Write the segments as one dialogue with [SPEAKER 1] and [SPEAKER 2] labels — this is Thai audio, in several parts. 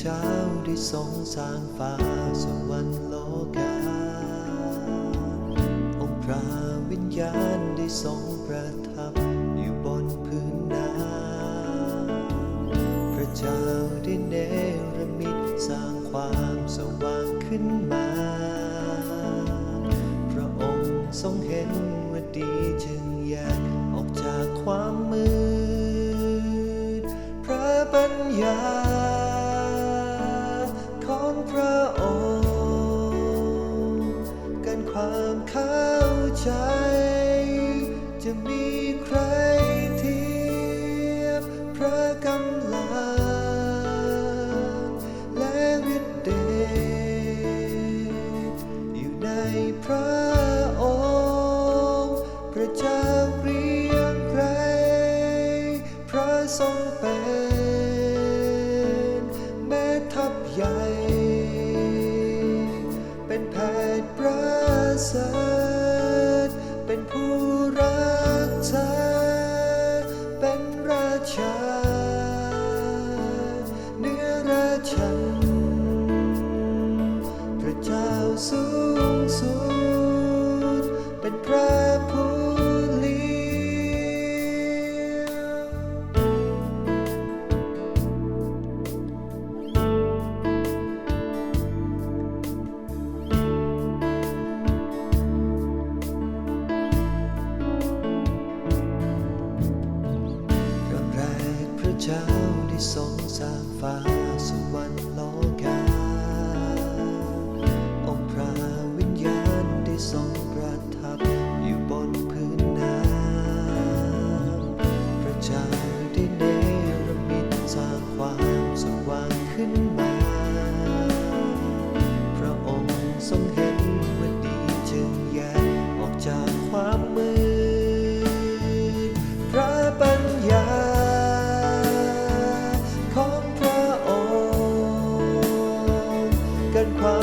[SPEAKER 1] เช้าได้สองสางฟ้าสวรรค์โลกาองค์พระวิญญาณได้ทรงประทับอยู่บนพื้นนาพระเจ้าได้เนรมิตสร้างความสว่างขึ้นมา พระองค์ทรงเห็นว่าดีจึงแยกออกจากความมืด พระปัญญา จะมีใครเทียบพระกำลังและวิเดชอยู่ในพระองค์พระเจ้าเรียงไกรพระทรงเป็นแม่ทัพใหญ่ ชาเนื้อรฉัน เช้าที่สงสารฟ้าสวรรค์ล้อกัน ความ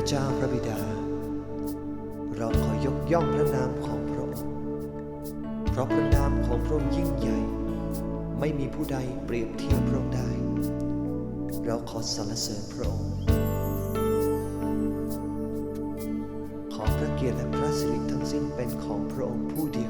[SPEAKER 1] ระเจ้าพระบิดา เราขอยกย่องพระนามของพระองค์ เพราะพระนามของพระองค์ยิ่งใหญ่ ไม่มีผู้ใดเปรียบเทียบพระองค์ได้ เราขอสรรเสริญพระองค์ ขอพระเกียรติและพระสิริทั้งสิ้นเป็นของพระองค์ผู้เดียว